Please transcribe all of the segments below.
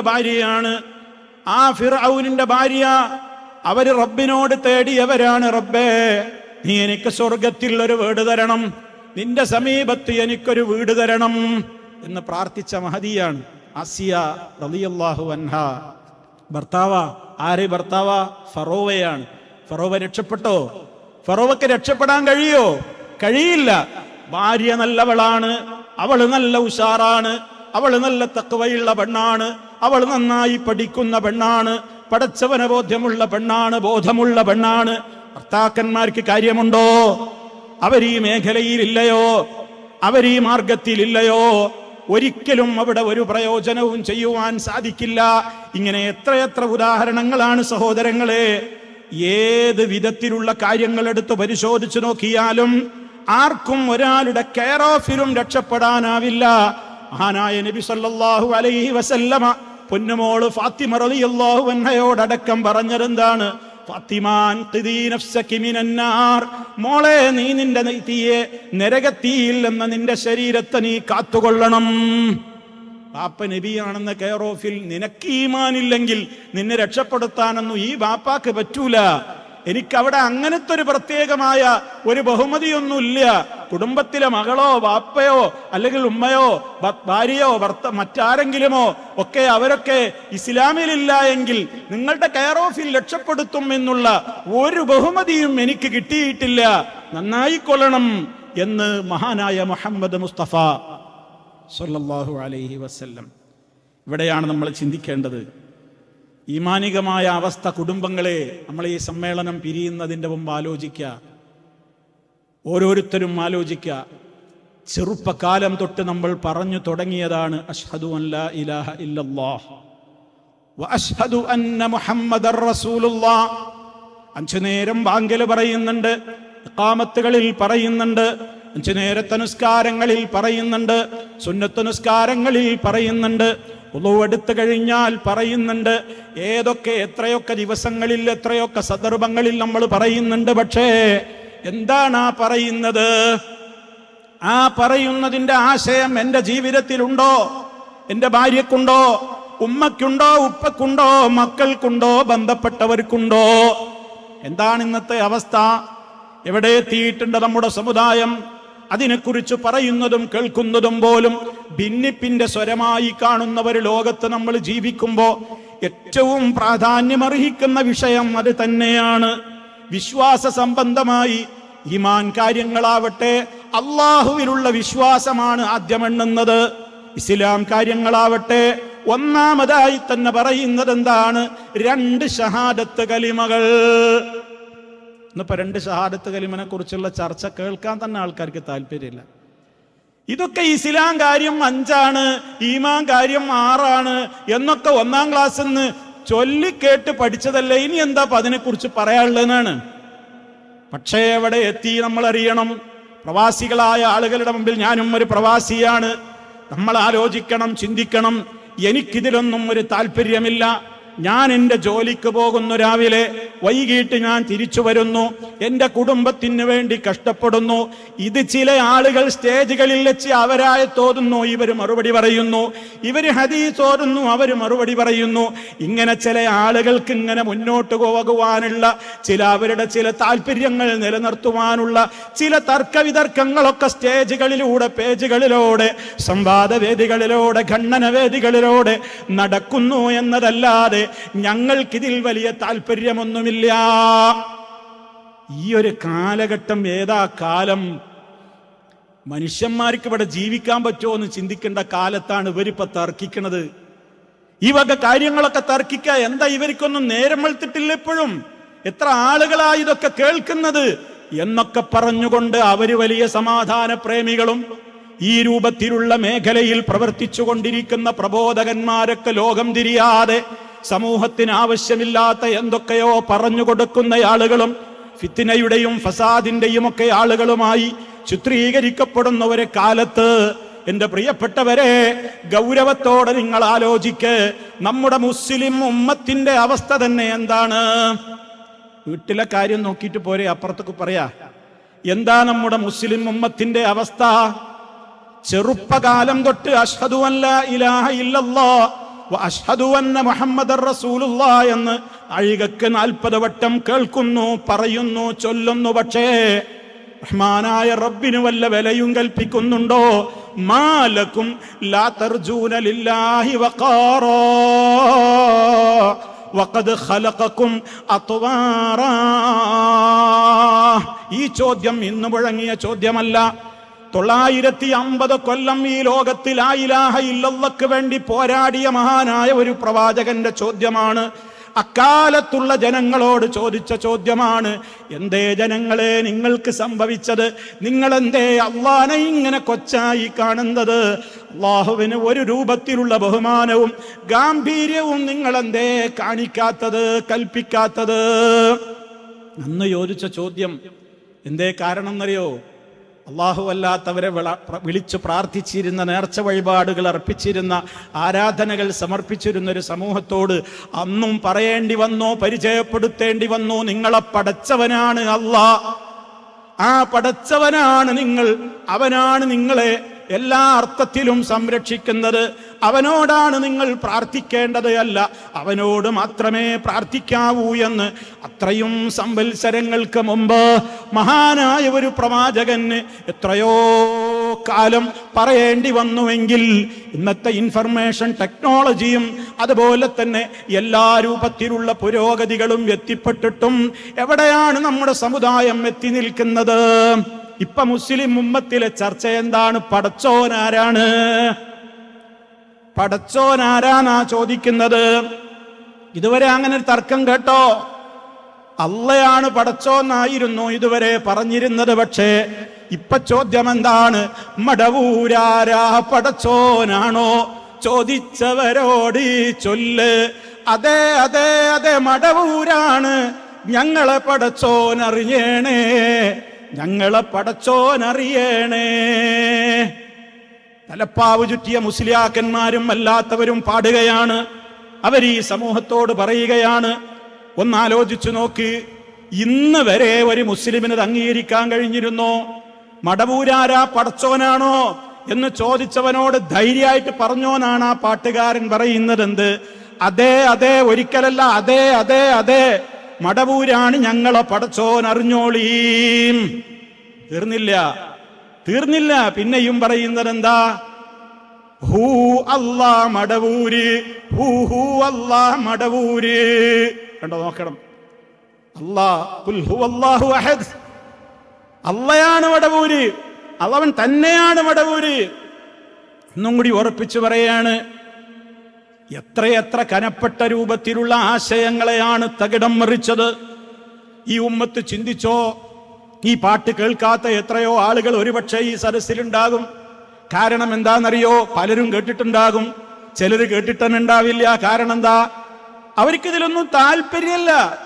ഭാര്യയാണ്. ആ ഫിറൌനിന്റെ ഭാര്യ അവർ റബ്ബിനോട് തേടിയവരാണ് റബ്ബേ. നീ എനിക്ക് സ്വർഗത്തിൽ ഒരു വീട് തരണം. നിന്റെ സമീപത്ത് എനിക്കൊരു വീട് തരണം എന്ന് പ്രാർത്ഥിച്ച മഹതിയാണ് ആസിയ അൻഹ. ഭർത്താവ ആരെ ഭർത്താവ? ഫറോവയാണ്. ഫറോവ രക്ഷപ്പെട്ടോ? ഫറോവക്ക് രക്ഷപ്പെടാൻ കഴിയോ? കഴിയില്ല. ഭാര്യ നല്ലവളാണ്. അവൾ നല്ല ഉഷാറാണ്. അവൾ നല്ല തക്കവയുള്ള പെണ്ണാണ്. അവൾ നന്നായി പഠിക്കുന്ന പെണ്ണാണ്. പടച്ചവന ബോധ്യമുള്ള പെണ്ണാണ് ബോധമുള്ള പെണ്ണാണ്. ഭർത്താക്കന്മാർക്ക് കാര്യമുണ്ടോ? അവരീ മേഖലയിലില്ലയോ? അവരീ മാർഗത്തിലില്ലയോ? ഒരിക്കലും അവിടെ ഒരു പ്രയോജനവും ചെയ്യുവാൻ സാധിക്കില്ല. ഇങ്ങനെ എത്രയെത്ര ഉദാഹരണങ്ങളാണ് സഹോദരങ്ങളെ. ഏത് വിധത്തിലുള്ള കാര്യങ്ങൾ എടുത്ത് പരിശോധിച്ചു നോക്കിയാലും ആർക്കും ഒരാളുടെ കെയർ ഓഫിലും രക്ഷപ്പെടാനാവില്ല. മഹാനായ നബി സല്ലാഹു അലൈഹി വസല്ലമ പൊന്നുമോൾ ഫാത്തിമ റളിയല്ലാഹു അൻഹയോടടക്കം പറഞ്ഞതെന്താണ്? ഫാത്തിമാൻ മോളെ നീ നിന്റെ തീയെ നരകത്തിയിൽ എന്ന നിന്റെ ശരീരത്തെ നീ കാത്തുകൊള്ളണം. ബാപ്പ നബിയാണെന്ന കെയർ ഓഫിൽ നിനക്ക് ഈമാനില്ലെങ്കിൽ നിന്നെ രക്ഷപ്പെടുത്താനൊന്നും ഈ ബാപ്പാക്ക് പറ്റൂല. എനിക്കവിടെ അങ്ങനത്തെ ഒരു പ്രത്യേകമായ ഒരു ബഹുമതിയൊന്നുമില്ല. കുടുംബത്തിലെ മകളോ വാപ്പയോ അല്ലെങ്കിൽ ഉമ്മയോ ഭാര്യയോ ഭർത്ത മറ്റാരെങ്കിലുമോ ഒക്കെ അവരൊക്കെ ഇസ്ലാമിലില്ല എങ്കിൽ നിങ്ങളുടെ കെയർ ഓഫിൽ രക്ഷപ്പെടുത്തും എന്നുള്ള ഒരു ബഹുമതിയും എനിക്ക് കിട്ടിയിട്ടില്ല. നന്നായി കൊള്ളണം എന്ന് മഹാനായ മുഹമ്മദ് മുസ്തഫ സല്ലല്ലാഹു അലൈഹി വസ്ല്ലം. ഇവിടെയാണ് നമ്മൾ ചിന്തിക്കേണ്ടത്. ഈമാനികമായ അവസ്ഥ കുടുംബങ്ങളെ നമ്മൾ ഈ സമ്മേളനം പിരിയുന്നതിന്റെ മുമ്പ് ആലോചിക്കുക. ഓരോരുത്തരും ആലോചിക്കുക. ചെറുപ്പകാലം തൊട്ട് നമ്മൾ പറഞ്ഞു തുടങ്ങിയതാണ് അഷ്ഹദു അല്ലാ ഇലാഹ ഇല്ലല്ലാഹ് വ അഷ്ഹദു അന്ന മുഹമ്മദർ റസൂലുള്ളാ. അഞ്ചു നേരം ബാങ്കൽ പറയുന്നുണ്ട് ഇഖാമത്തുകളിൽ പറയുന്നുണ്ട് അഞ്ചു നേരത്തെ നിസ്കാരങ്ങളിൽ പറയുന്നുണ്ട് സുന്നത്ത് നിസ്കാരങ്ങളിൽ പറയുന്നുണ്ട് ഉളവെടുത്തു കഴിഞ്ഞാൽ പറയുന്നുണ്ട് ഏതൊക്കെ എത്രയൊക്കെ ദിവസങ്ങളിൽ എത്രയൊക്കെ സന്ദർഭങ്ങളിൽ നമ്മൾ പറയുന്നുണ്ട്. പക്ഷേ എന്താണ് ആ പറയുന്നത്? ആ പറയുന്നതിന്റെ ആശയം എന്റെ ജീവിതത്തിലുണ്ടോ? എന്റെ ഭാര്യക്കുണ്ടോ? ഉമ്മക്കുണ്ടോ? ഉപ്പക്കുണ്ടോ? മക്കൾക്കുണ്ടോ? ബന്ധപ്പെട്ടവർക്കുണ്ടോ? എന്താണ് ഇന്നത്തെ അവസ്ഥ? എവിടെ എത്തിയിട്ടുണ്ട് നമ്മുടെ സമുദായം? അതിനെക്കുറിച്ച് പറയുന്നതും കേൾക്കുന്നതും പോലും ഭിന്നിപ്പിന്റെ സ്വരമായി കാണുന്ന ഒരു ലോകത്ത് നമ്മൾ ജീവിക്കുമ്പോൾ ഏറ്റവും പ്രാധാന്യമർഹിക്കുന്ന വിഷയം അത് തന്നെയാണ്. വിശ്വാസ സംബന്ധമായി ഈമാൻ കാര്യങ്ങളാവട്ടെ അള്ളാഹുവിലുള്ള വിശ്വാസമാണ് ആദ്യമെണ്ണുന്നത്. ഇസ്ലാം കാര്യങ്ങളാവട്ടെ ഒന്നാമതായി തന്നെ പറയുന്നത് എന്താണ് രണ്ട് ഷഹാദത്ത് കലിമകൾ. ഇന്നിപ്പോ രണ്ട് ഷഹാദത്ത് കലിമനെ കുറിച്ചുള്ള ചർച്ച കേൾക്കാൻ തന്നെ ആൾക്കാർക്ക് താല്പര്യമില്ല. ഇതൊക്കെ ഇസ്ലാം കാര്യം അഞ്ചാണ് ഈമാൻ കാര്യം ആറാണ് എന്നൊക്കെ ഒന്നാം ക്ലാസ്സിൽ നിന്ന് ചൊല്ലിക്കേട്ട് പഠിച്ചതല്ലേ? ഇനി എന്താ അതിനെക്കുറിച്ച് പറയാനുള്ളതെന്നാണ്? പക്ഷേ എവിടെ എത്തി നമ്മൾ അറിയണം പ്രവാസികളായ ആളുകളുടെ മുമ്പിൽ ഞാനും ഒരു പ്രവാസിയാണ്. നമ്മൾ ആലോചിക്കണം ചിന്തിക്കണം. എനിക്കിതിലൊന്നും ഒരു താല്പര്യമില്ല. ഞാൻ എന്റെ ജോലിക്ക് പോകുന്നു രാവിലെ. വൈകിട്ട് ഞാൻ തിരിച്ചു വരുന്നു. എന്റെ കുടുംബത്തിന് വേണ്ടി കഷ്ടപ്പെടുന്നു. ഇത് ചില ആളുകൾ സ്റ്റേജുകളിൽ വെച്ച് അവരായി തോന്നുന്നു. ഇവർ മറുപടി പറയുന്നു. ഇവർ ഹദീസ് ഓരുന്നു അവർ മറുപടി പറയുന്നു. ഇങ്ങനെ ചില ആളുകൾക്ക് ഇങ്ങനെ മുന്നോട്ട് പോകുവാനുള്ള ചില അവരുടെ ചില താല്പര്യങ്ങൾ നിലനിർത്തുവാനുള്ള ചില തർക്കവിതർക്കങ്ങളൊക്കെ സ്റ്റേജുകളിലൂടെ പേജുകളിലൂടെ സംവാദവേദികളിലൂടെ ഖണ്ഡനവേദികളിലൂടെ നടക്കുന്നു എന്നതല്ലാതെ ഞങ്ങൾക്കിതിൽ വലിയ താല്പര്യമൊന്നുമില്ല ഈ ഒരു കാലഘട്ടം ഏതാ കാലം? മനുഷ്യന്മാർക്ക് ഇവിടെ ജീവിക്കാൻ പറ്റുമോ എന്ന് ചിന്തിക്കേണ്ട കാലത്താണ് ഇവരിപ്പോ തർക്കിക്കണത്. ഈ വക കാര്യങ്ങളൊക്കെ തർക്കിക്കുക എന്താ ഇവർക്കൊന്നും നേരം വെളുത്തിട്ടില്ല ഇപ്പോഴും? എത്ര ആളുകളാ ഇതൊക്കെ കേൾക്കുന്നത്? എന്നൊക്കെ പറഞ്ഞുകൊണ്ട് അവർ വലിയ സമാധാന പ്രേമികളും ഈ രൂപത്തിലുള്ള മേഖലയിൽ പ്രവർത്തിച്ചു കൊണ്ടിരിക്കുന്ന പ്രബോധകന്മാരൊക്കെ ലോകം തിരിയാതെ സമൂഹത്തിന് ആവശ്യമില്ലാത്ത എന്തൊക്കെയോ പറഞ്ഞു കൊടുക്കുന്ന ആളുകളും ഫിത്തിനയുടെയും ഫസാദിന്റെയും ഒക്കെ ആളുകളുമായി ചിത്രീകരിക്കപ്പെടുന്ന ഒരു കാലത്ത്. എന്റെ പ്രിയപ്പെട്ടവരെ ഗൗരവത്തോടെ നിങ്ങൾ ആലോചിക്ക്. നമ്മുടെ മുസ്ലിം ഉമ്മത്തിന്റെ അവസ്ഥ തന്നെ എന്താണ്? വീട്ടിലെ കാര്യം നോക്കിയിട്ട് പോരെ അപ്പുറത്തേക്ക് പറയാ. എന്താ നമ്മുടെ മുസ്ലിം ഉമ്മത്തിന്റെ അവസ്ഥ? ചെറുപ്പകാലം തൊട്ട് അഷ്ഹദു അല്ല ഇലാഹ ഇല്ലല്ലാ മുഹമ്മദ് എന്ന് അഴികക്ക് നാൽപ്പത് വട്ടം കേൾക്കുന്നു പറയുന്നു ചൊല്ലുന്നു. പക്ഷേ റഹ്മാനായ റബ്ബിന് വല്ല വിലയും കൽപ്പിക്കുന്നുണ്ടോ? മാലക്കും ലാ ലില്ലാഹി വഖാറാ. വഖദ് ഖലഖക്കും അത്വാറാ. ഈ ചോദ്യം ഇന്ന് മുഴങ്ങിയ ചോദ്യമല്ല. തൊള്ളായിരത്തി അമ്പത് കൊല്ലം ഈ ലോകത്തിൽ ആയിലാഹ ഇല്ലല്ലക്ക് വേണ്ടി പോരാടിയ മഹാനായ ഒരു പ്രവാചകന്റെ ചോദ്യമാണ്. അക്കാലത്തുള്ള ജനങ്ങളോട് ചോദിച്ച ചോദ്യമാണ് എന്തേ ജനങ്ങളെ നിങ്ങൾക്ക് സംഭവിച്ചത്? നിങ്ങൾ എന്തേ അള്ളാനെ ഇങ്ങനെ കൊച്ചായി കാണുന്നത്? അള്ളാഹുവിന് ഒരു രൂപത്തിലുള്ള ബഹുമാനവും ഗാംഭീര്യവും നിങ്ങൾ എന്തേ കാണിക്കാത്തത് കൽപ്പിക്കാത്തത്? അന്ന് ചോദിച്ച ചോദ്യം എന്തേ കാരണം എന്നറിയോ അള്ളാഹു അല്ലാത്തവരെ വിള- വിളിച്ചു പ്രാർത്ഥിച്ചിരുന്ന നേർച്ച വഴിപാടുകൾ അർപ്പിച്ചിരുന്ന ആരാധനകൾ സമർപ്പിച്ചിരുന്ന ഒരു സമൂഹത്തോട് അന്നും പറയേണ്ടി വന്നോ പരിചയപ്പെടുത്തേണ്ടി വന്നോ നിങ്ങളെ പടച്ചവനാണ് അള്ളാ ആ പടച്ചവനാണ് നിങ്ങൾ അവനാണ് നിങ്ങളെ എല്ലാ അർത്ഥത്തിലും സംരക്ഷിക്കുന്നത് അവനോടാണ് നിങ്ങൾ പ്രാർത്ഥിക്കേണ്ടത് അല്ല. അവനോട് മാത്രമേ പ്രാർത്ഥിക്കാവൂ എന്ന് അത്രയും സംവത്സരങ്ങൾക്ക് മുമ്പ് മഹാനായ ഒരു പ്രവാചകന് എത്രയോ കാലം പറയേണ്ടി വന്നുവെങ്കിൽ ഇന്നത്തെ ഇൻഫർമേഷൻ ടെക്നോളജിയും അതുപോലെ തന്നെ എല്ലാ രൂപത്തിലുള്ള പുരോഗതികളും എത്തിപ്പെട്ടിട്ടും എവിടെയാണ് നമ്മുടെ സമുദായം എത്തി നിൽക്കുന്നത്? ഇപ്പൊ മുസ്ലിം ഉമ്മത്തിലെ ചർച്ച എന്താണ്? പടച്ചോൻ ആരാണ്? പടച്ചോൻ ആരാന്നാ ചോദിക്കുന്നത്? ഇതുവരെ അങ്ങനെ ഒരു തർക്കം കേട്ടോ? അള്ളയാണ് പടച്ചോന്നായിരുന്നു ഇതുവരെ പറഞ്ഞിരുന്നത് പക്ഷേ ഇപ്പൊ ചോദ്യം എന്താണ് മടവൂരാരാ പടച്ചോനാണോ? ചോദിച്ചവരോട് ചൊല്ല്. അതെ അതെ അതെ മടവൂരാണ് ഞങ്ങളെ പടച്ചോനറിയണേ ഞങ്ങളെ പടച്ചോനറിയണേ. തലപ്പാവ് ചുറ്റിയ മുസ്ലിയാക്കന്മാരും അല്ലാത്തവരും പാടുകയാണ്. അവർ ഈ സമൂഹത്തോട് പറയുകയാണ്. ഒന്നാലോചിച്ചു നോക്ക്. ഇന്ന് വരെ ഒരു മുസ്ലിമിന് അംഗീകരിക്കാൻ കഴിഞ്ഞിരുന്നോ? മടവൂരാരാ പടച്ചോനാണോ എന്ന് ചോദിച്ചവനോട് ധൈര്യമായിട്ട് പറഞ്ഞോനാണ് ആ പാട്ടുകാരൻ പറയുന്നത് എന്ത് അതെ അതെ ഒരിക്കലല്ല അതെ അതെ അതെ. മടവൂരാണ് ഞങ്ങളെ പടച്ചോൻ അറിഞ്ഞോളീം. തീർന്നില്ല. തീർന്നില്ല. പിന്നെയും പറയുന്നത് എന്താ ഹൂ അല്ലാ മടവൂര്. ഹൂ ഹൂ അല്ലാ മടവൂര്. കണ്ടോ നോക്കണം. അല്ലാ ഖുൽ ഹുവല്ലാഹു അഹദ്. അള്ളയാണ് മടവൂര്. അവൻ തന്നെയാണ് മടവൂര്. ഇന്നും കൂടി ഉറപ്പിച്ചു പറയാണ്. എത്രയെത്ര കനപ്പെട്ട രൂപത്തിലുള്ള ആശയങ്ങളെയാണ് തകിടം മറിച്ചത്. ഈ ഉമ്മത്ത് ചിന്തിച്ചോ? ഈ പാട്ട് കേൾക്കാത്ത എത്രയോ ആളുകൾ ഒരുപക്ഷെ ഈ സദസ്സിലുണ്ടാകും. കാരണം എന്താണെന്നറിയോ? പലരും കേട്ടിട്ടുണ്ടാകും. ചിലർ കേട്ടിട്ടുണ്ടാവില്ല കാരണം എന്താ? അവർക്കിതിലൊന്നും താല്പര്യമല്ല.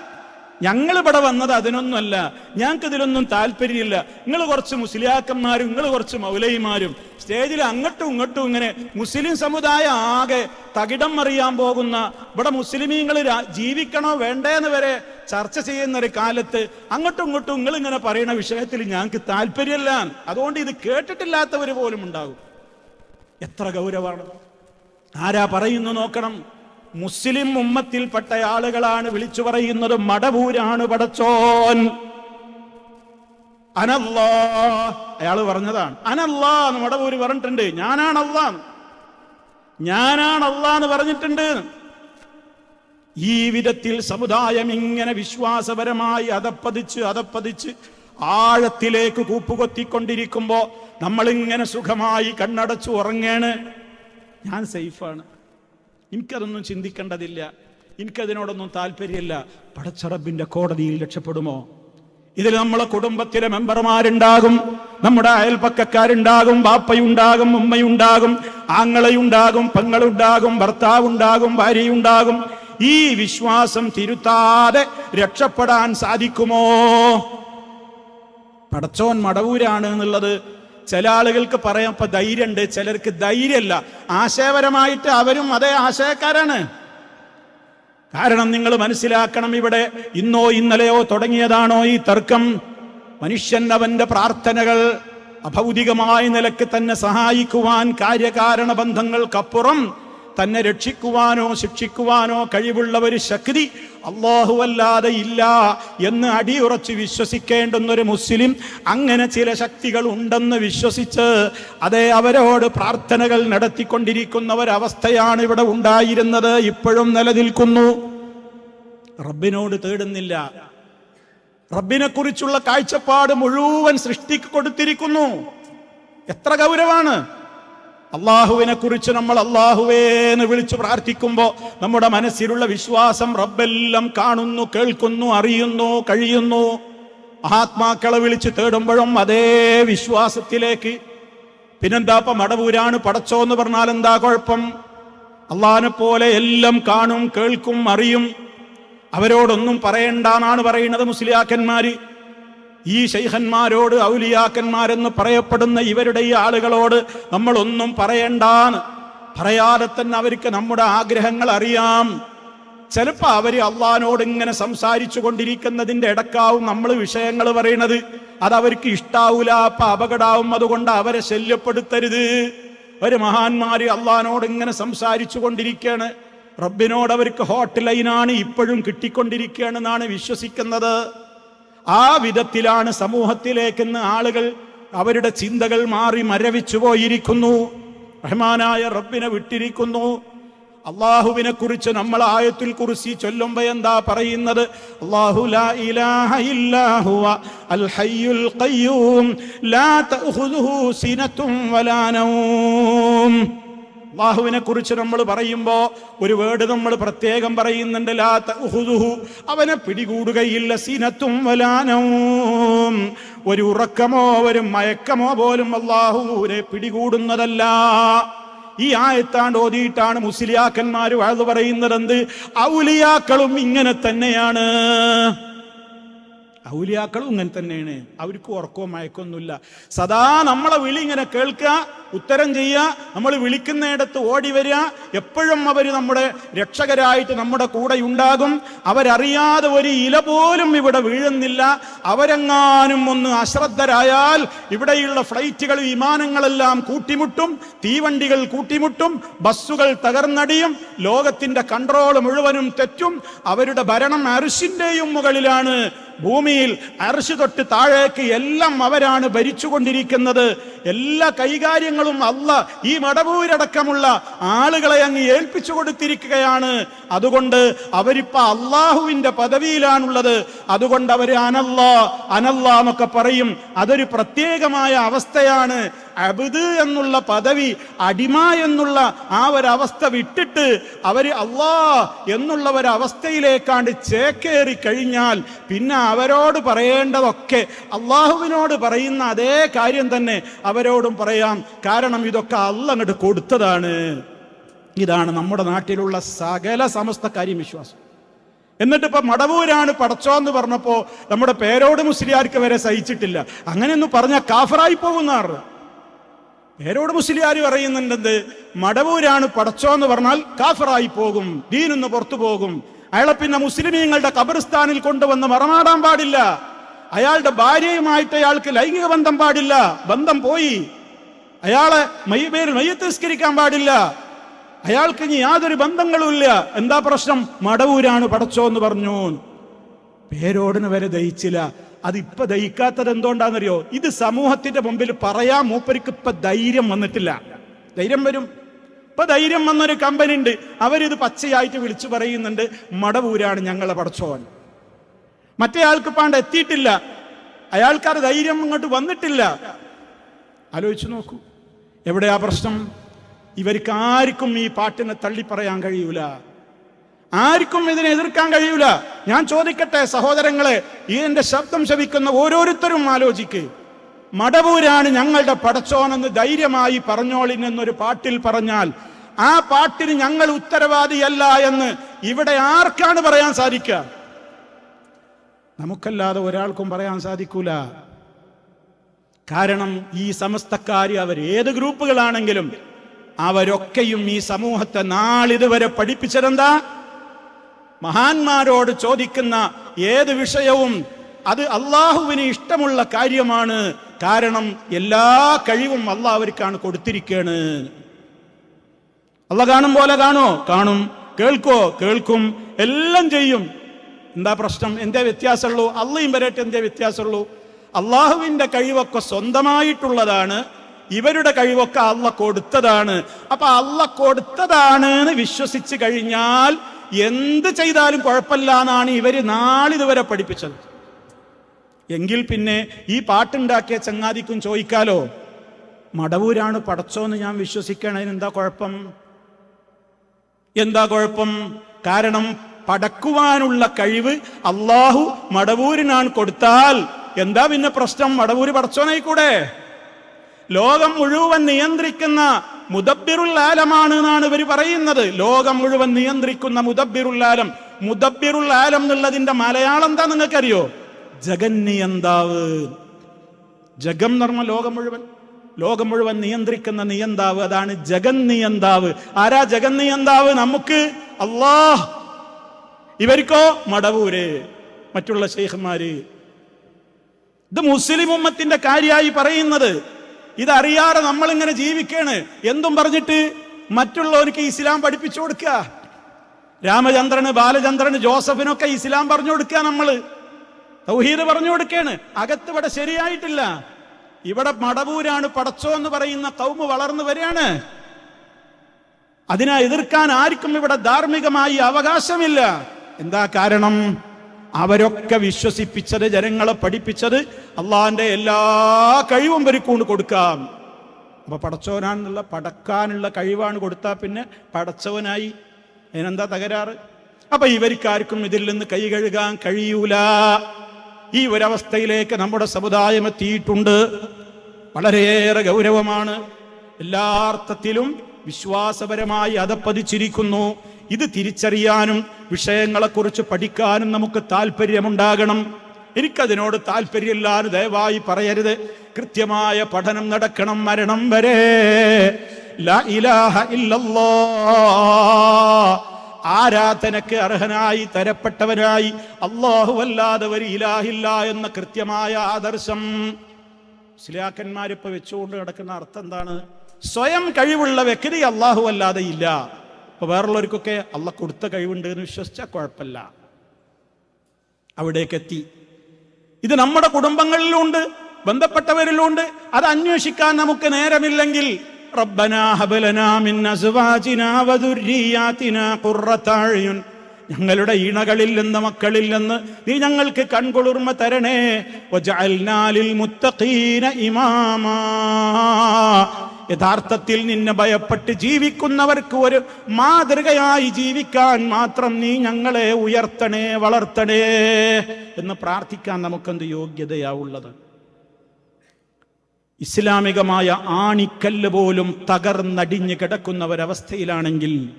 ഞങ്ങൾ ഇവിടെ വന്നത് അതിനൊന്നുമല്ല. ഞങ്ങൾക്ക് ഇതിലൊന്നും താല്പര്യമില്ല. നിങ്ങൾ കുറച്ച് മുസ്ലിയാക്കന്മാരും നിങ്ങൾ കുറച്ച് മൗലയിമാരും സ്റ്റേജിൽ അങ്ങോട്ടും ഇങ്ങോട്ടും ഇങ്ങനെ മുസ്ലിം സമുദായം ആകെ തകിടം മറിയാൻ പോകുന്ന ഇവിടെ മുസ്ലിമീങ്ങൾ ജീവിക്കണോ വേണ്ടേന്ന് വരെ ചർച്ച ചെയ്യുന്ന ഒരു കാലത്ത് അങ്ങോട്ടും ഇങ്ങോട്ടും നിങ്ങൾ ഇങ്ങനെ പറയുന്ന വിഷയത്തിൽ ഞങ്ങൾക്ക് താല്പര്യമല്ല. അതുകൊണ്ട് ഇത് കേട്ടിട്ടില്ലാത്തവർ പോലും ഉണ്ടാകും. എത്ര ഗൗരവമാണ്. ആരാ പറയുന്നു നോക്കണം. മുസ്ലിം ഉമ്മത്തിൽപ്പെട്ട ആളുകളാണ് വിളിച്ചു പറയുന്നത് മടവൂരാണ് പടച്ചോൻ. അനല്ലാ അയാൾ പറഞ്ഞതാണ് അനല്ലാ എന്ന് മടവൂര് പറഞ്ഞിട്ടുണ്ട്. ഞാനാണ് ഞാനാണല്ലാ ഞാനാണ് അല്ലാ എന്ന് പറഞ്ഞിട്ടുണ്ട്. ഈ വിധത്തിൽ സമുദായം ഇങ്ങനെ വിശ്വാസപരമായി അതപ്പതിച്ച് അതപ്പതിച്ച് ആഴത്തിലേക്ക് കൂപ്പുകൊത്തിക്കൊണ്ടിരിക്കുമ്പോ നമ്മളിങ്ങനെ സുഖമായി കണ്ണടച്ചു ഉറങ്ങേണ്. ഞാൻ സേഫാണ്. എനിക്കതൊന്നും ചിന്തിക്കേണ്ടതില്ല. എനിക്കതിനോടൊന്നും താല്പര്യമില്ല. പടച്ചറബിന്റെ കോടതിയിൽ രക്ഷപ്പെടുമോ? ഇതിൽ നമ്മളെ കുടുംബത്തിലെ മെമ്പർമാരുണ്ടാകും. നമ്മുടെ അയൽപ്പക്കക്കാരുണ്ടാകും ബാപ്പയുണ്ടാകും ഉമ്മയുണ്ടാകും. ആങ്ങളയുണ്ടാകും. പെങ്ങളുണ്ടാകും. ഭർത്താവുണ്ടാകും. ഭാര്യയുണ്ടാകും. ഈ വിശ്വാസം തിരുത്താതെ രക്ഷപ്പെടാൻ സാധിക്കുമോ? പടച്ചോൻ മടവൂരാണ് എന്നുള്ളത് ചില ആളുകൾക്ക് പറയാം ഇപ്പൊ ധൈര്യമുണ്ട് ചിലർക്ക് ധൈര്യമല്ല. ആശയപരമായിട്ട് അവരും അതേ ആശയക്കാരാണ്. കാരണം നിങ്ങൾ മനസ്സിലാക്കണം ഇവിടെ ഇന്നോ ഇന്നലെയോ തുടങ്ങിയതാണോ ഈ തർക്കം. മനുഷ്യൻ അവന്റെ പ്രാർത്ഥനകൾ അഭൗതികമായ നിലയ്ക്ക് തന്നെ സഹായിക്കുവാൻ കാര്യകാരണ ബന്ധങ്ങൾക്കപ്പുറം തന്നെ രക്ഷിക്കുവാനോ ശിക്ഷിക്കുവാനോ കഴിവുള്ള ഒരു ശക്തി അല്ലാഹുവല്ലാതെ ഇല്ല എന്ന് അടിയുറച്ച് വിശ്വസിക്കേണ്ടുന്ന ഒരു മുസ്ലിം അങ്ങനെ ചില ശക്തികൾ ഉണ്ടെന്ന് വിശ്വസിച്ച് അതേ അവരോട് പ്രാർത്ഥനകൾ നടത്തിക്കൊണ്ടിരിക്കുന്ന ഒരവസ്ഥയാണ് ഇവിടെ ഉണ്ടായിരുന്നത്. ഇപ്പോഴും നിലനിൽക്കുന്നു. റബ്ബിനോട് തേടുന്നില്ല. റബ്ബിനെ കുറിച്ചുള്ള കാഴ്ചപ്പാട് മുഴുവൻ സൃഷ്ടിക്ക് കൊടുത്തിരിക്കുന്നു. എത്ര ഗൗരവാണ്. അള്ളാഹുവിനെ കുറിച്ച് നമ്മൾ അള്ളാഹുവേന്ന് വിളിച്ചു പ്രാർത്ഥിക്കുമ്പോൾ നമ്മുടെ മനസ്സിലുള്ള വിശ്വാസം റബ്ബെല്ലാം കാണുന്നു കേൾക്കുന്നു അറിയുന്നു കഴിയുന്നു. മഹാത്മാക്കളെ വിളിച്ച് തേടുമ്പോഴും അതേ വിശ്വാസത്തിലേക്ക്. പിന്നെന്താപ്പ മടവൂരാണ് പടച്ചോ എന്ന് പറഞ്ഞാൽ എന്താ കുഴപ്പം? അള്ളാഹിനെ പോലെ എല്ലാം കാണും കേൾക്കും അറിയും. അവരോടൊന്നും പറയണ്ടെന്നാണ് പറയുന്നത് മുസ്ലിയാക്കന്മാര്. ഈ ശൈഖന്മാരോട് ഔലിയാക്കന്മാരെന്ന് പറയപ്പെടുന്ന ഇവരുടെ ഈ ആളുകളോട് നമ്മളൊന്നും പറയണ്ടാന്ന്. പറയാതെ തന്നെ അവർക്ക് നമ്മുടെ ആഗ്രഹങ്ങൾ അറിയാം. ചിലപ്പോ അവർ അള്ളഹാനോട് ഇങ്ങനെ സംസാരിച്ചു കൊണ്ടിരിക്കുന്നതിന്റെ ഇടക്കാവും നമ്മൾ വിഷയങ്ങൾ പറയണത്. അത് അവർക്ക് ഇഷ്ടാവൂല അപ്പൊ അപകടാവും അതുകൊണ്ട് അവരെ ശല്യപ്പെടുത്തരുത്. ഒരു മഹാന്മാര് അള്ളഹാനോട് ഇങ്ങനെ സംസാരിച്ചു കൊണ്ടിരിക്കുകയാണ് റബ്ബിനോട് അവർക്ക് ഹോട്ട് ലൈനാണ് ഇപ്പോഴും കിട്ടിക്കൊണ്ടിരിക്കുകയാണെന്നാണ് വിശ്വസിക്കുന്നത്. ആ വിധത്തിലാണ് സമൂഹത്തിലേക്ക് ഇന്ന് ആളുകൾ അവരുടെ ചിന്തകൾ മാറി മരവിച്ചു പോയിരിക്കുന്നു. റഹ്മാനായ റബ്ബിനെ വിട്ടിരിക്കുന്നു. അള്ളാഹുവിനെ കുറിച്ച് നമ്മൾ ആയത്തിൽ കുറിച്ച് ചൊല്ലുമ്പോ എന്താ പറയുന്നത്? അള്ളാഹു ലാ ഇലാഹ ഹയ്യുൽ ലാ വലാ നൗം. അള്ളാഹുവിനെ കുറിച്ച് നമ്മൾ പറയുമ്പോ ഒരു വേർഡ് നമ്മൾ പ്രത്യേകം പറയുന്നുണ്ട് ലാ അവനെ പിടികൂടുകയില്ല സിനത്തും വലാനവും ഒരു ഉറക്കമോ ഒരു മയക്കമോ പോലും അള്ളാഹുവിനെ പിടികൂടുന്നതല്ല. ഈ ആയത്താണ്ട് ഓതിയിട്ടാണ് മുസ്ലിയാക്കന്മാർ വാഴ്ന്നു പറയുന്നത് എന്ത് ഔലിയാക്കളും ഇങ്ങനെ തന്നെയാണ്. ഔലിയാക്കളും ഇങ്ങനെ തന്നെയാണ്. അവർക്ക് ഉറക്കവും മയക്കൊന്നുമില്ല സദാ നമ്മളെ വിളി ഇങ്ങനെ കേൾക്കുക ഉത്തരം ചെയ്യുക നമ്മൾ വിളിക്കുന്നിടത്ത് ഓടി വരിക എപ്പോഴും അവർ നമ്മുടെ രക്ഷകരായിട്ട് നമ്മുടെ കൂടെ ഉണ്ടാകും അവരറിയാതെ ഒരു ഇല പോലും ഇവിടെ വീഴുന്നില്ല. അവരെങ്ങാനും ഒന്ന് അശ്രദ്ധരായാൽ ഇവിടെയുള്ള ഫ്ലൈറ്റുകൾ വിമാനങ്ങളെല്ലാം കൂട്ടിമുട്ടും തീവണ്ടികൾ കൂട്ടിമുട്ടും ബസ്സുകൾ തകർന്നടിയും ലോകത്തിന്റെ കൺട്രോൾ മുഴുവനും തെറ്റും. അവരുടെ ഭരണം അരിശിന്റെയും മുകളിലാണ്. ഭൂമിയിൽ അർശ് തൊട്ട് താഴേക്ക് എല്ലാം അവരാണ് ഭരിച്ചുകൊണ്ടിരിക്കുന്നത്. എല്ലാ കൈകാര്യങ്ങളും അല്ല ഈ മടവൂരടക്കമുള്ള ആളുകളെ അങ്ങ് ഏൽപ്പിച്ചു കൊടുത്തിരിക്കുകയാണ്. അതുകൊണ്ട് അവരിപ്പോ അള്ളാഹുവിന്റെ പദവിയിലാണുള്ളത്. അതുകൊണ്ട് അവർ അനല്ലാ അനല്ലാന്നൊക്കെ പറയും. അതൊരു പ്രത്യേകമായ അവസ്ഥയാണ്. അബുദ് എന്നുള്ള പദവി അടിമ എന്നുള്ള ആ ഒരവസ്ഥ വിട്ടിട്ട് അവർ അള്ളാ എന്നുള്ള ഒരവസ്ഥയിലേക്കാണ്ട് ചേക്കേറി കഴിഞ്ഞാൽ പിന്നെ അവരോട് പറയേണ്ടതൊക്കെ അള്ളാഹുവിനോട് പറയുന്ന അതേ കാര്യം തന്നെ അവരോടും പറയാം. കാരണം ഇതൊക്കെ അല്ല അങ്ങോട്ട് കൊടുത്തതാണ്. ഇതാണ് നമ്മുടെ നാട്ടിലുള്ള സകല സമസ്തക്കാര്യം വിശ്വാസം. എന്നിട്ട് ഇപ്പൊ മടവൂരാണ് പടച്ചോ എന്ന് പറഞ്ഞപ്പോ നമ്മുടെ പേരോട് മുസ്ലിയാർക്ക് വരെ സഹിച്ചിട്ടില്ല. അങ്ങനെയൊന്നും പറഞ്ഞ കാഫറായി പോകുന്നാറ്. പേരോട് മുസ്ലിയാർ പറയുന്നുണ്ടെന്ത്? മടവൂരാണ് പടച്ചോ എന്ന് പറഞ്ഞാൽ കാഫറായി പോകും ദീനിന്ന് പുറത്തു പോകും. അയാളെ പിന്നെ മുസ്ലിമീങ്ങളുടെ കബറിസ്ഥാനിൽ കൊണ്ടുവന്ന് മറമാടാൻ പാടില്ല. അയാളുടെ ഭാര്യയുമായിട്ട് അയാൾക്ക് ലൈംഗിക ബന്ധം പാടില്ല. ബന്ധം പോയി. അയാളെ മയ്യബേരിൽ മയ്യത്തിസ്കരിക്കാൻ പാടില്ല. അയാൾക്ക് ഇനി യാതൊരു ബന്ധങ്ങളും ഇല്ല. എന്താ പ്രശ്നം? മടവൂരാണ് പടച്ചോ എന്ന് പറഞ്ഞു. പേരോടിന് വരെ ദഹിച്ചില്ല. അതിപ്പോ ദഹിക്കാത്തത് എന്തുകൊണ്ടാണെന്നറിയോ ഇത് സമൂഹത്തിന്റെ മുമ്പിൽ പറയാൻ മൂപ്പർക്ക് ഇപ്പൊ ധൈര്യം വന്നിട്ടില്ല. ധൈര്യം വരും. ഇപ്പൊ ധൈര്യം വന്നൊരു കമ്പനി ഉണ്ട് അവരിത് പച്ചയായിട്ട് വിളിച്ചു പറയുന്നുണ്ട്. മടവൂരാണ് ഞങ്ങളെ പടച്ചോൻ. മറ്റേ ആൾക്ക് പാണ്ട് എത്തിയിട്ടില്ല. അയാൾക്കാർ ധൈര്യം ഇങ്ങോട്ട് വന്നിട്ടില്ല. ആലോചിച്ചു നോക്കൂ. എവിടെയാ പ്രശ്നം? ഇവർക്ക് ആർക്കും ഈ പാട്ടിനെ തള്ളി പറയാൻ കഴിയൂല. ആർക്കും ഇതിനെ എതിർക്കാൻ കഴിയൂല. ഞാൻ ചോദിക്കട്ടെ സഹോദരങ്ങളെ ഈ എന്റെ ശബ്ദം ശവിക്കുന്ന ഓരോരുത്തരും ആലോചിക്ക്. മടവൂരാണ് ഞങ്ങളുടെ പടച്ചോനെന്ന് ധൈര്യമായി പറഞ്ഞോളിൻ എന്നൊരു പാട്ടിൽ പറഞ്ഞാൽ ആ പാട്ടിന് ഞങ്ങൾ ഉത്തരവാദിയല്ല എന്ന് ഇവിടെ ആർക്കാണ് പറയാൻ സാധിക്കുക നമുക്കല്ലാതെ ഒരാൾക്കും പറയാൻ സാധിക്കൂല. കാരണം ഈ സമസ്തക്കാർ അവർ ഏത് ഗ്രൂപ്പുകളാണെങ്കിലും അവരൊക്കെയും ഈ സമൂഹത്തെ നാളിതുവരെ പഠിപ്പിച്ചതെന്താ? മഹാന്മാരോട് ചോദിക്കുന്ന ഏത് വിഷയവും അത് അള്ളാഹുവിന് ഇഷ്ടമുള്ള കാര്യമാണ്. കാരണം എല്ലാ കഴിവും അള്ളാഹ് കൊടുത്തിരിക്കുകയാണ് അല്ല കാണും പോലെ കാണോ? കാണും. കേൾക്കോ? കേൾക്കും. എല്ലാം ചെയ്യും. എന്താ പ്രശ്നം? എന്തേ വ്യത്യാസമുള്ളൂ? അള്ളയും വരട്ടെ എന്തേ വ്യത്യാസമുള്ളൂ? അള്ളാഹുവിന്റെ കഴിവൊക്കെ സ്വന്തമായിട്ടുള്ളതാണ്. ഇവരുടെ കഴിവൊക്കെ അള്ള കൊടുത്തതാണ്. അപ്പൊ അള്ള കൊടുത്തതാണ് എന്ന് വിശ്വസിച്ച് കഴിഞ്ഞാൽ എന്ത് ചെയ്താലും കുഴപ്പമില്ല എന്നാണ് ഇവർ നാളിതുവരെ പഠിപ്പിച്ചത്. എങ്കിൽ പിന്നെ ഈ പാട്ടുണ്ടാക്കിയ ചങ്ങാതിക്കും ചോദിക്കാലോ മടവൂരാണ് പടച്ചോന്ന് ഞാൻ വിശ്വസിക്കണം എന്താ കുഴപ്പം? എന്താ കുഴപ്പം? കാരണം പടക്കുവാനുള്ള കഴിവ് അള്ളാഹു മടവൂരിനാണ് കൊടുത്താൽ എന്താ പിന്നെ പ്രശ്നം? മടവൂര് പടച്ചോനായിക്കൂടെ? ലോകം മുഴുവൻ നിയന്ത്രിക്കുന്ന മുദബിറുൽ ആലമാണ് എന്നാണ് ഇവർ പറയുന്നത്. ലോകം മുഴുവൻ നിയന്ത്രിക്കുന്ന മുദബിറുല്ലാലം ആലം. എന്നുള്ളതിന്റെ മലയാളം എന്താ നിങ്ങൾക്കറിയോ? ജഗന്നിയന്താവ് ജഗം എന്ന് ലോകം മുഴുവൻ. ലോകം മുഴുവൻ നിയന്ത്രിക്കുന്ന നിയന്താവ് അതാണ് ജഗൻ നിയന്താവ് ആരാ ജഗൻ നിയന്താവ് നമുക്ക് അള്ളാഹ്. ഇവർക്കോ മടവൂര് മറ്റുള്ള ശൈഖന്മാര്. ഇത് മുസ്ലിം ഉമ്മത്തിന്റെ കാര്യമായി പറയുന്നത്. ഇതറിയാതെ നമ്മൾ ഇങ്ങനെ ജീവിക്കാണ്. എന്തും പറഞ്ഞിട്ട് മറ്റുള്ളവർക്ക് ഇസ്ലാം പഠിപ്പിച്ചു കൊടുക്കുക. രാമചന്ദ്രന് ബാലചന്ദ്രന് ജോസഫിനൊക്കെ ഇസ്ലാം പറഞ്ഞു കൊടുക്കുക നമ്മൾ തൗഹീദ് പറഞ്ഞു കൊടുക്കാണ്. അകത്ത് ഇവിടെ ശരിയായിട്ടില്ല. ഇവിടെ മടവൂരാണ് പടച്ചോ എന്ന് പറയുന്ന കൗമ് വളർന്നു വരികയാണ്. അതിനെ എതിർക്കാൻ ആർക്കും ഇവിടെ ധാർമ്മികമായി അവകാശമില്ല. എന്താ കാരണം? അവരൊക്കെ വിശ്വസിപ്പിച്ചത് ജനങ്ങളെ പഠിപ്പിച്ചത് അള്ളാഹിന്റെ എല്ലാ കഴിവും പെരുക്കൊണ്ട് കൊടുക്കാം. അപ്പൊ പടച്ചവനാണെന്നുള്ള പടക്കാനുള്ള കഴിവാണ് കൊടുത്താൽ പിന്നെ പടച്ചവനായി. അതിനെന്താ തകരാറ്? അപ്പൊ ഇവർക്കാർക്കും ഇതിൽ നിന്ന് കൈ കഴുകാൻ കഴിയൂല. ഈ ഒരവസ്ഥയിലേക്ക് നമ്മുടെ സമുദായം എത്തിയിട്ടുണ്ട്. വളരെയേറെ ഗൗരവമാണ്. എല്ലാ അർത്ഥത്തിലും വിശ്വാസപരമായി അതപ്പതിച്ചിരിക്കുന്നു. ഇത് തിരിച്ചറിയാനും വിഷയങ്ങളെക്കുറിച്ച് പഠിക്കാനും നമുക്ക് താല്പര്യമുണ്ടാകണം എനിക്കതിനോട് താല്പര്യമില്ലാന്ന് ദയവായി പറയരുത്. കൃത്യമായ പഠനം നടക്കണം മരണം വരെ. ആരാധനക്ക് അർഹനായി തരപ്പെട്ടവനായി അള്ളാഹു അല്ലാതെ ഒരു ഇലാഹില്ല എന്ന കൃത്യമായ ആദർശം. മുസ്ലിയാക്കന്മാരിപ്പോ വെച്ചുകൊണ്ട് കിടക്കുന്ന അർത്ഥം എന്താണ്? സ്വയം കഴിവുള്ള വ്യക്തി അള്ളാഹു അല്ലാതെ ഇല്ല. അപ്പൊ വേറുള്ളവർക്കൊക്കെ അള്ള കൊടുത്ത കഴിവുണ്ട് എന്ന് വിശ്വസിച്ചാൽ കുഴപ്പമില്ല. അവിടേക്ക് എത്തി. ഇത് നമ്മുടെ കുടുംബങ്ങളിലുണ്ട് ബന്ധപ്പെട്ടവരിലുണ്ട്. അത് അന്വേഷിക്കാൻ നമുക്ക് നേരമില്ലെങ്കിൽ ഞങ്ങളുടെ ഇണകളിൽ നിന്ന് മക്കളിൽ നിന്ന് നീ ഞങ്ങൾക്ക് കൺകുളിർമ തരണേ. ഇമാമാ. യഥാർത്ഥത്തിൽ നിന്നെ ഭയപ്പെട്ട് ജീവിക്കുന്നവർക്ക് ഒരു മാതൃകയായി ജീവിക്കാൻ മാത്രം നീ ഞങ്ങളെ ഉയർത്തണേ വളർത്തണേ എന്ന് പ്രാർത്ഥിക്കാൻ നമുക്കെന്ത് യോഗ്യതയാവുള്ളത് ഇസ്ലാമികമായ ആണിക്കല്ല് പോലും തകർന്നടിഞ്ഞ് കിടക്കുന്ന ഒരവസ്ഥയിലാണെങ്കിൽ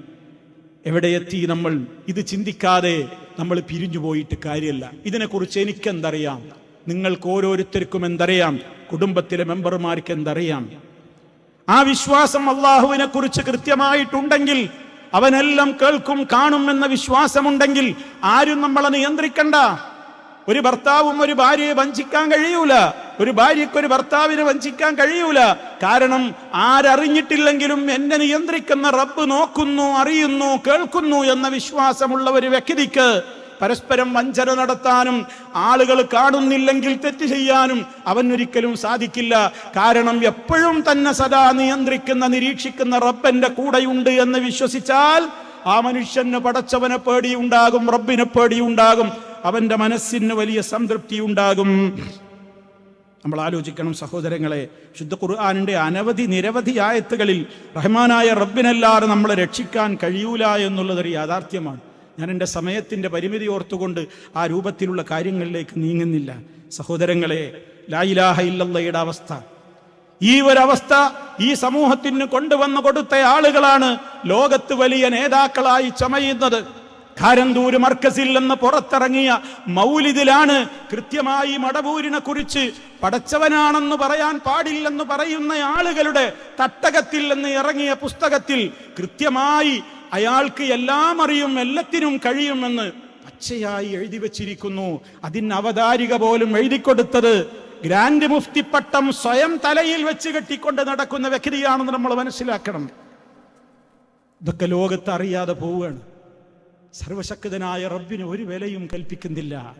എവിടെ എത്തി നമ്മൾ? ഇത് ചിന്തിക്കാതെ നമ്മൾ പിരിഞ്ഞു പോയിട്ട് കാര്യമല്ല ഇതിനെക്കുറിച്ച് എനിക്കെന്തറിയാം? നിങ്ങൾക്ക് ഓരോരുത്തർക്കും എന്തറിയാം? കുടുംബത്തിലെ മെമ്പർമാർക്ക് എന്തറിയാം ആ വിശ്വാസം അള്ളാഹുവിനെ കുറിച്ച് കൃത്യമായിട്ടുണ്ടെങ്കിൽ അവനെല്ലാം കേൾക്കും കാണും എന്ന വിശ്വാസമുണ്ടെങ്കിൽ ആരും നമ്മളെ നിയന്ത്രിക്കണ്ട. ഒരു ഭർത്താവും ഒരു ഭാര്യയെ വഞ്ചിക്കാൻ കഴിയൂല. ഒരു ഭാര്യയ്ക്ക് ഒരു ഭർത്താവിനെ വഞ്ചിക്കാൻ കഴിയൂല. കാരണം ആരറിഞ്ഞിട്ടില്ലെങ്കിലും എന്നെ നിയന്ത്രിക്കുന്ന റബ്ബ് നോക്കുന്നു അറിയുന്നു കേൾക്കുന്നു എന്ന വിശ്വാസമുള്ള ഒരു വ്യക്തിക്ക് പരസ്പരം വഞ്ചന നടത്താനും ആളുകൾ കാണുന്നില്ലെങ്കിൽ തെറ്റ് ചെയ്യാനും അവൻ ഒരിക്കലും സാധിക്കില്ല. കാരണം എപ്പോഴും തന്നെ സദാ നിയന്ത്രിക്കുന്ന നിരീക്ഷിക്കുന്ന റബ്ബന്റെ കൂടെയുണ്ട് എന്ന് വിശ്വസിച്ചാൽ ആ മനുഷ്യന് പടച്ചവനെ പേടിയുണ്ടാകും റബ്ബിനെ പേടിയുണ്ടാകും അവന്റെ മനസ്സിന് വലിയ സംതൃപ്തി ഉണ്ടാകും നമ്മൾ ആലോചിക്കണം സഹോദരങ്ങളെ ശുദ്ധ ഖുർആാനിന്റെ അനവധി നിരവധി ആയത്തുകളിൽ റഹ്മാനായ റബ്ബിനല്ലാതെ നമ്മളെ രക്ഷിക്കാൻ കഴിയൂല എന്നുള്ളതൊരു യാഥാർത്ഥ്യമാണ്. ഞാൻ എന്റെ സമയത്തിന്റെ പരിമിതി ഓർത്തുകൊണ്ട് ആ രൂപത്തിലുള്ള കാര്യങ്ങളിലേക്ക് നീങ്ങുന്നില്ല. സഹോദരങ്ങളെ ലായിലാഹ ഇല്ലയുടെ അവസ്ഥ. ഈ ഒരവസ്ഥ ഈ സമൂഹത്തിന് കൊണ്ടുവന്നു കൊടുത്ത ആളുകളാണ് ലോകത്ത് വലിയ നേതാക്കളായി ചമയുന്നത്. കാരന്തൂര് മർക്കസിൽ നിന്ന് പുറത്തിറങ്ങിയ മൗലിദിലാണ് കൃത്യമായി മടവൂരിനെ കുറിച്ച് പടച്ചവനാണെന്ന് പറയാൻ പാടില്ലെന്ന് പറയുന്ന ആളുകളുടെ തട്ടകത്തിൽ നിന്ന് ഇറങ്ങിയ പുസ്തകത്തിൽ കൃത്യമായി അയാൾക്ക് എല്ലാം അറിയും എല്ലാത്തിനും കഴിയുമെന്ന് പച്ചയായി എഴുതി വച്ചിരിക്കുന്നു. അതിന് അവതാരിക പോലും എഴുതിക്കൊടുത്തത് ഗ്രാൻഡ് മുഫ്തി പട്ടം സ്വയം തലയിൽ വെച്ച് കെട്ടിക്കൊണ്ട് നടക്കുന്ന വ്യക്തിയാണെന്ന് നമ്മൾ മനസ്സിലാക്കണം. ഇതൊക്കെ ലോകത്ത് അറിയാതെ പോവുകയാണ്. സർവശക്തനായ റബ്ബിന് ഒരു വിലയും കൽപ്പിക്കുന്നില്ല.